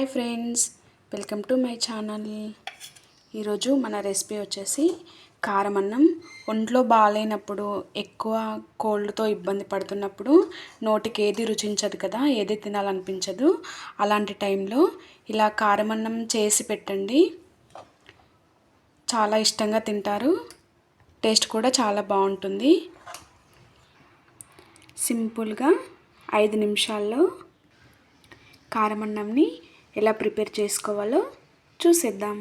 Hi friends welcome to my channel. ఈరోజు మన recipe వచ్చేసి కారం అన్నం ఒంట్లో బాగాలేనప్పుడు ఎక్కువ కోల్డ్తో ఇబ్బంది పడుతున్నప్పుడు నోటికి ఏది రుచించదు కదా ఏది తినాలనిపించదు. అలాంటి టైంలో ఇలా కారం అన్నం చేసి పెట్టండి. చాలా ఇష్టంగా తింటారు. టేస్ట్ కూడా చాలా బాగుంటుంది. సింపుల్గా ఐదు నిమిషాల్లో కారం అన్నంని ఎలా ప్రిపేర్ చేసుకోవాలో చూసేద్దాం.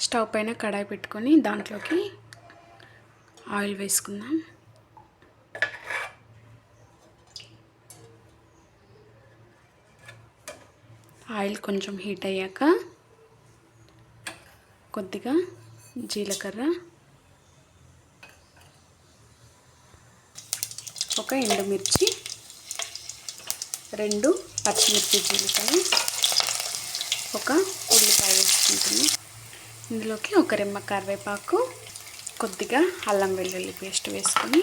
స్టవ్ పైన కడాయి పెట్టుకొని దాంట్లోకి ఆయిల్ వేసుకుందాం. ఆయిల్ కొంచెం హీట్ అయ్యాక కొద్దిగా జీలకర్ర ఒక ఎండుమిర్చి రెండు పచ్చిమిర్చి జీలకర్ర ఒక ఉల్లిపాయ వేసుకుంటుంది ఇందులోకి ఒక రెమ్మ కరివేపాకు కొద్దిగా అల్లం వెల్లుల్లి పేస్ట్ వేసుకొని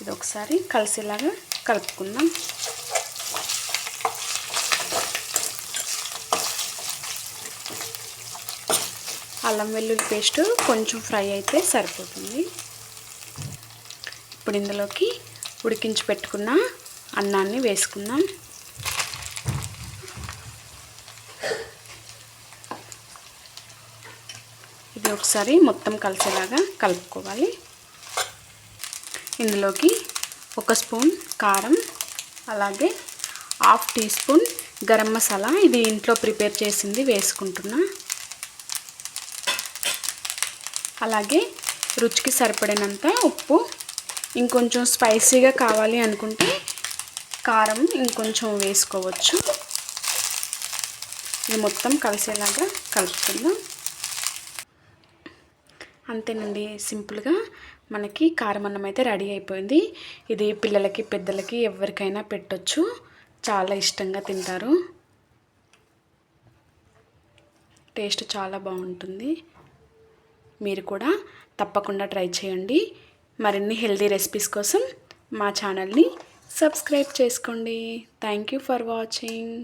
ఇది ఒకసారి కలిసేలాగా కలుపుకుందాం. అల్లం వెల్లుల్లి పేస్ట్ కొంచెం ఫ్రై అయితే సరిపోతుంది. ఇప్పుడు ఇందులోకి ఉడికించి పెట్టుకున్న అన్నాన్ని వేసుకుందాం. ఇది ఒకసారి మొత్తం కలిసేలాగా కలుపుకోవాలి. ఇందులోకి ఒక స్పూన్ కారం అలాగే half teaspoon garam masala ఇది ఇంట్లో ప్రిపేర్ చేసింది వేసుకుంటున్నా. అలాగే రుచికి సరిపడినంత ఉప్పు ఇంకొంచెం స్పైసీగా కావాలి అనుకుంటే కారం ఇంకొంచెం వేసుకోవచ్చు. ఇది మొత్తం కలిసేలాగా కలుపుకుందాం. అంతేనండి. సింపుల్గా మనకి కారమన్నం అయితే రెడీ అయిపోయింది. ఇది పిల్లలకి పెద్దలకి ఎవరికైనా పెట్టొచ్చు. చాలా ఇష్టంగా తింటారు. టేస్ట్ చాలా బాగుంటుంది. మీరు కూడా తప్పకుండా ట్రై చేయండి. మరిన్ని హెల్దీ రెసిపీస్ కోసం మా ఛానల్ని సబ్స్క్రైబ్ చేసుకోండి. Thank you for watching.